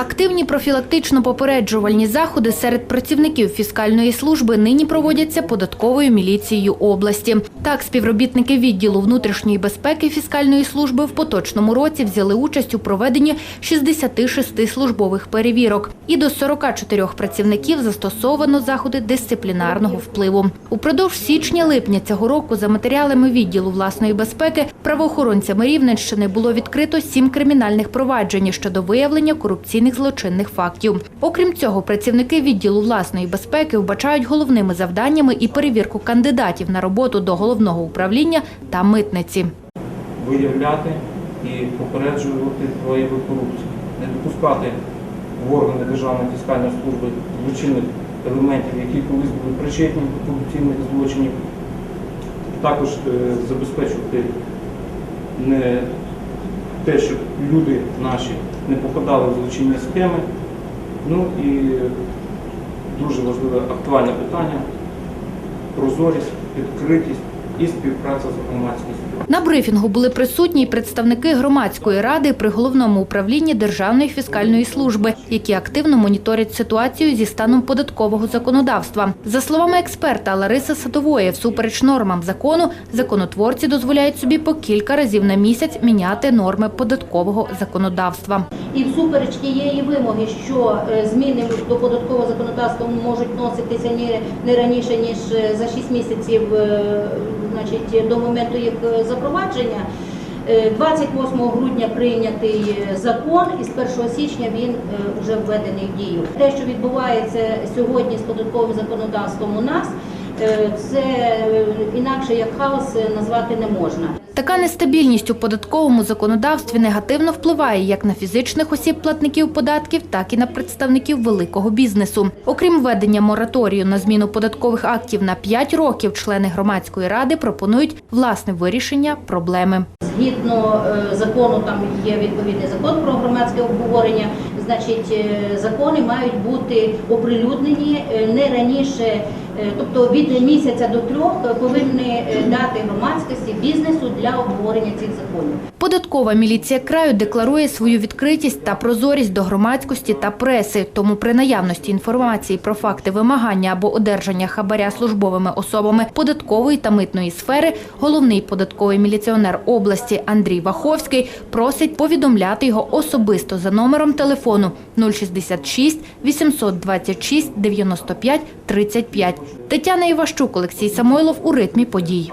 Активні профілактично-попереджувальні заходи серед працівників фіскальної служби нині проводяться податковою міліцією області. Так, співробітники відділу внутрішньої безпеки фіскальної служби в поточному році взяли участь у проведенні 66 службових перевірок. І до 44 працівників застосовано заходи дисциплінарного впливу. Упродовж січня-липня цього року за матеріалами відділу власної безпеки правоохоронцями Рівненщини було відкрито сім кримінальних проваджень щодо виявлення корупційних злочинних фактів. Окрім цього, працівники відділу власної безпеки вбачають головними завданнями і перевірку кандидатів на роботу до головного управління та митниці. виявляти і попереджувати прояви корупції, не допускати в органи Державної фіскальної служби злочинних елементів, які колись були причетні до корупційних злочинів, також е, забезпечувати не те, щоб люди наші не попадали в злочинні схеми. Ну і дуже важливе актуальне питання прозорість, відкритість і співпраця з громадськістю. На брифінгу були присутні й представники громадської ради при головному управлінні Державної фіскальної служби, які активно моніторять ситуацію зі станом податкового законодавства. За словами експерта Лариси Садової, всупереч нормам закону, законотворці дозволяють собі по кілька разів на місяць міняти норми податкового законодавства. І всупереч тієї вимоги, що е, зміни до податкового законодавства можуть вноситися не, раніше ніж е, за 6 місяців, е, значить, до моменту їх е, запровадження. е, 28 грудня прийнятий закон, і з 1 січня він вже введений в дію. Те, що відбувається сьогодні з податковим законодавством у нас, це інакше як хаос назвати не можна. Така нестабільність у податковому законодавстві негативно впливає як на фізичних осіб платників податків, так і на представників великого бізнесу. Окрім введення мораторію на зміну податкових актів на 5 років, члени громадської ради пропонують власне вирішення проблеми. Згідно е, закону, там є відповідний закон про громадське обговорення. Значить, е, закони мають бути оприлюднені е, не раніше, тобто від місяця до трьох е, повинні е, дати громадськості бізнесу для обговорення цих законів. Податкова міліція краю декларує свою відкритість та прозорість до громадськості та преси. Тому при наявності інформації про факти вимагання або одержання хабаря службовими особами податкової та митної сфери, головний податковий міліціонер області Андрій Ваховський просить повідомляти його особисто за номером телефону 066 826 95 35. Тетяна Іващук, Олексій Самойлов у ритмі подій.